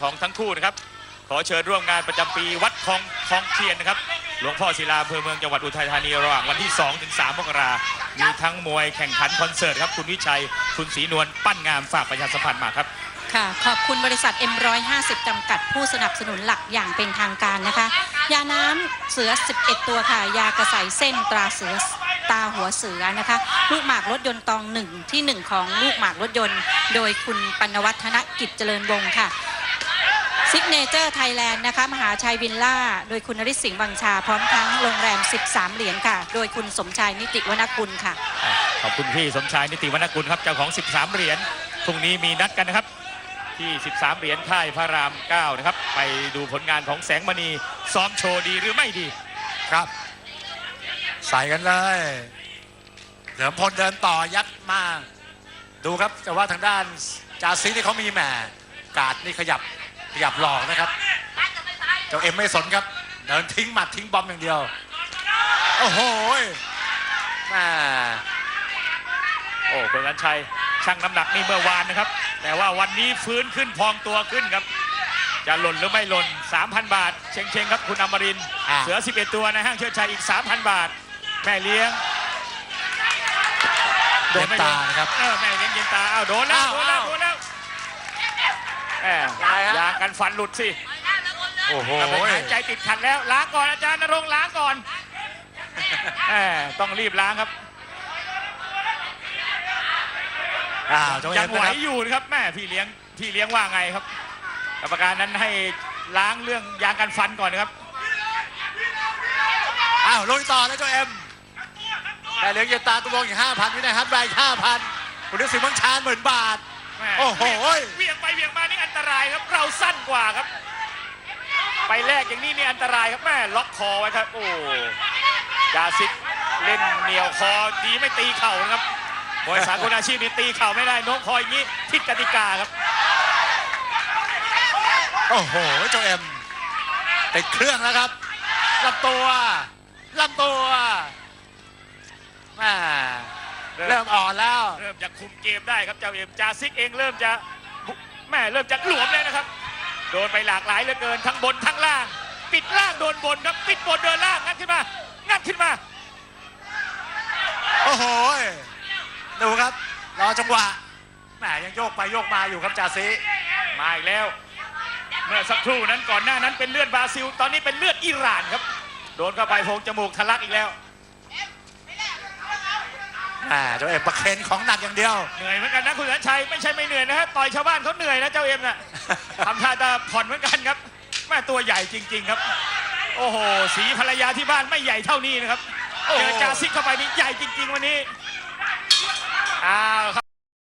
ของทั้งคู่นะครับ ขอเชิญร่วมงานประจำปีวัดคลองคลองเทียนนะครับ หลวงพ่อศิลาอำเภอเมืองจังหวัดอุทัยธานีระหว่างวันที่ 2 ถึง3มกรามีทั้งมวยแข่งขันคอนเสิร์ตครับ คุณวิชัย คุณศรีนวลปั้นงามฝากประชาสัมพันธ์มาครับค่ะขอบคุณบริษัท M150 จำกัดผู้สนับสนุนหลักอย่างเป็นทางการนะคะ ยาน้ำเสือ 11 ตัวค่ะ ยากระใสเส้นตราเสือตาหัวเสือนะคะ ลูกหมากรถยนต์ตองหนึ่งที่หนึ่งของลูกหมากรถยนต์ โดยคุณปัณวัฒนกิจเจริญวงศ์ค่ะ ซิกเนเจอร์ไทยแลนด์นะคะมหาชัยวิลล่า โดยคุณนริศสิงห์วังชา พร้อมทั้งโรงแรม 13 เหรียญค่ะ โดยคุณสมชายนิติวนกุลค่ะ ขอบคุณพี่สมชายนิติวรรณกุลครับเจ้าของ 13 เหรียญพรุ่งนี้มีนัดกันนะครับ ที่ 13 เหรียญค่ายพระราม 9 นะครับ ไปดูผลงานของแสงมณีซ้อมโชว์ดีหรือไม่ดี ครับ ใส่กันเลยเหลิมพลเดินต่อยัดมา ดูครับแต่ว่าทางด้านจาซินี่เขามีแหมกาดนี่ขยับ ขยับหลอกนะครับ เจ้าเอ็มไม่สนครับ เดินทิ้งหมัดทิ้งบอมอย่างเดียว โอ้โหแหม่โอ้คุณกันชัยชั่งน้ำหนักนี่เมื่อวานนะครับ แต่ว่าวันนี้ฟื้นขึ้นพองตัวขึ้นครับ จะหล่นหรือไม่หล่น 3,000 บาท เชงเชงๆครับคุณอมรินทร์อะ เสือ 11 ตัวในห้างเชิดชัยอีก 3,000 บาท แม่เลี้ยงเดินตานะครับ เออแม่เลี้ยงเย็นตาอ้าวโดนแล้วอ้าวโดนแล้วอ้าวโดนแล้ว แหมอะไรฮะยางกันฟันหลุดสิโอ้โหแต่ผมหายใจติดขัดแล้วล้างก่อนอาจารย์นรงค์ล้างก่อนแหมต้องรีบล้างครับอ้าวเจ้ายัเอ็งมไหวนะครับอยู่นะครับแม่พี่เลี้ยงพี่เลี้ยงว่าไงครับกรรมการนั้นให้ล้างเรื่องยางกันฟันก่อนนะครับอ้าวลุยต่อแล้วเจ้าเอ็มได้เหลืองเย็นตาตัววงอีกห้าพันวินัยฮัทแบงห้าพันคุณนึกสิมังชาญหมื่นบาท แม่โอ้โห เวียงไปเวียงมานี่อันตรายครับ เราสั้นกว่าครับ ไปแรกอย่างนี้นี่อันตรายครับแม่ล็อกคอไว้ครับ โอ้จาซิกเล่นเหนียวคอดีไม่ตีเข่านะครับมวยสากลอาชีพนี่ตีเข่าไม่ได้โน้มคออย่างนี้ผิดกติกาครับ โอ้โห เจ้าเอ็มติดเครื่องแล้วครับลำตัวลำตัวแม่ เริ่มอ่อนแล้ว เริ่มจะคุมเกมได้ครับเจ้าเอ็มจาซิกเองเริ่มจะแม่เริ่มจะหลวมเลยนะครับ โดนไปหลากหลายเหลือเกินทั้งบนทั้งล่าง ปิดล่างโดนบนครับปิดบนเดินล่างงัดขึ้นมางัดขึ้นมาโอ้โหดูครับรอจังหวะแหมยังโยกไปโยกมาอยู่ครับจาซีมาอีกแล้ว เมื่อสักครู่นั้นก่อนหน้านั้นเป็นเลือดบราซิล ตอนนี้เป็นเลือดอิหร่านครับ โดนเข้าไปโพรงจมูกทะลักอีกแล้ว อ่าเจ้าเอ็มประเคนของหนักอย่างเดียว เหนื่อยเหมือนกันนะคุณสันชัยไม่ใช่ไม่เหนื่อยนะฮะต่อยชาวบ้านเขาเหนื่อยนะเจ้าเอ็มน่ะ ทำท่าจะผ่อนเหมือนกันครับแม่ตัวใหญ่จริง ๆครับ โอ้โห สีภรรยาที่บ้านไม่ใหญ่เท่านี้นะครับเจอจาซิกเข้าไปนี่ใหญ่จริง ๆ วันนี้อ้าวครับ